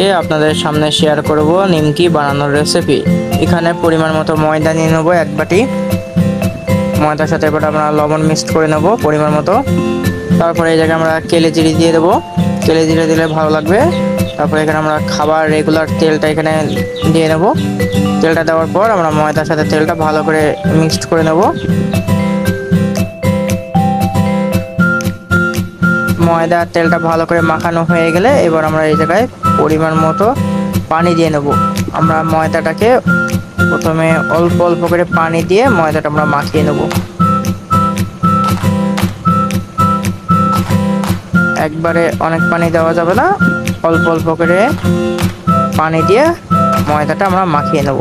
আজকে আপনাদের সামনে শেয়ার করব নিমকি বানানোর রেসিপি এখানে পরিমাণ মতো ময়দা নিয়ে নেব, এক বাটি। ময়দার সাথে এবার আমরা লবণ মিক্সড করে নেব পরিমাণ মতো। তারপরে এই জায়গায় আমরা কেলে জিরে দিয়ে দেবো। কেলে জিরে দিলে ভালো লাগবে। তারপরে এখানে আমরা খাবার রেগুলার তেলটা এখানে দিয়ে নেব। তেলটা দেওয়ার পর আমরা ময়দার সাথে তেলটা ভালো করে মিক্সড করে নেব। ময়দা তেলটা ভালো করে মাখানো হয়ে গেলে এবার আমরা এই জায়গায় পরিমাণ মতো পানি দিয়ে নেব। আমরা ময়দাটাকে প্রথমে অল্প অল্প করে পানি দিয়ে ময়দাটা আমরা মাখিয়ে নেব। একবারে অনেক পানি দেওয়া যাবে না, অল্প অল্প করে পানি দিয়ে ময়দাটা আমরা মাখিয়ে নেব।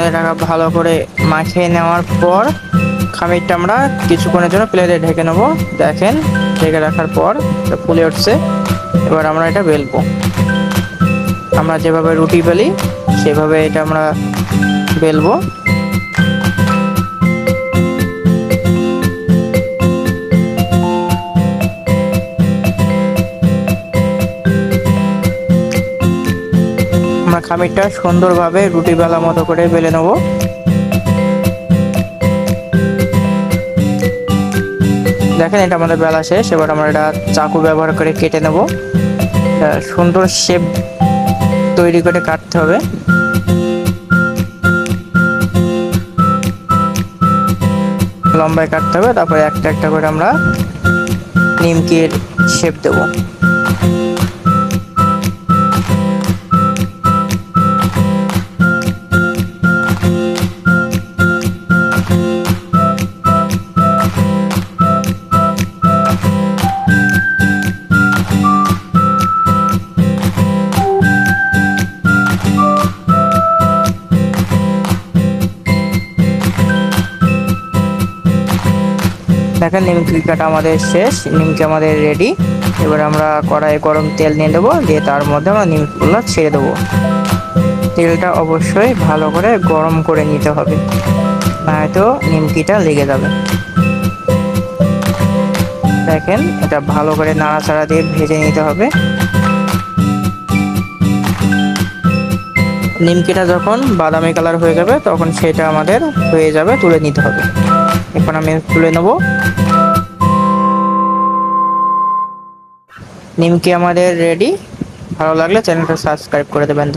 ময়দাটা ভালো করে মাখিয়ে নেওয়ার পর খামিরটা আমরা কিছুক্ষণের জন্য প্লেটে ঢেকে নেব। দেখেন, ঢেকে রাখার পর ফুলে উঠছে। এবার আমরা এটা বেলবো। আমরা যেভাবে রুটি বেলি সেভাবে এটা আমরা বেলবো। খামিরটা সুন্দরভাবে রুটি বেলা মতো করে বেলে নেব। দেখেন এটা আমাদের বেলা শেষ, এবার আমরা এটা চাকু ব্যবহার করে কেটে নেব। সুন্দর শেপ তৈরি করে কাটতে হবে। লম্বায় কাটতে হবে, তারপরে একটা একটা করে আমরা নিমকির শেপ দেবো। দেখেন নিমকি কাটা আমাদের শেষ নিমকি আমাদের রেডি এবার আমরা কড়াইয়ে গরম তেল নিয়ে দেবো দিয়ে তার মধ্যে আমরা নিমকিগুলো ছেড়ে দেবো। তেলটা অবশ্যই ভালো করে গরম করে নিতে হবে, নয়তো নিমকিটা লেগে যাবে। দেখেন, এটা ভালো করে নাড়াচাড়া দিয়ে ভেজে নিতে হবে। নিমকিটা যখন বাদামি কালার হয়ে যাবে, তখন সেটা আমাদের হয়ে যাবে, তুলে নিতে হবে। এখন আমি তুলে নেব। নিমকি আমাদের রেডি ভালো লাগলে চ্যানেলটা সাবস্ক্রাইব করে দেবেন।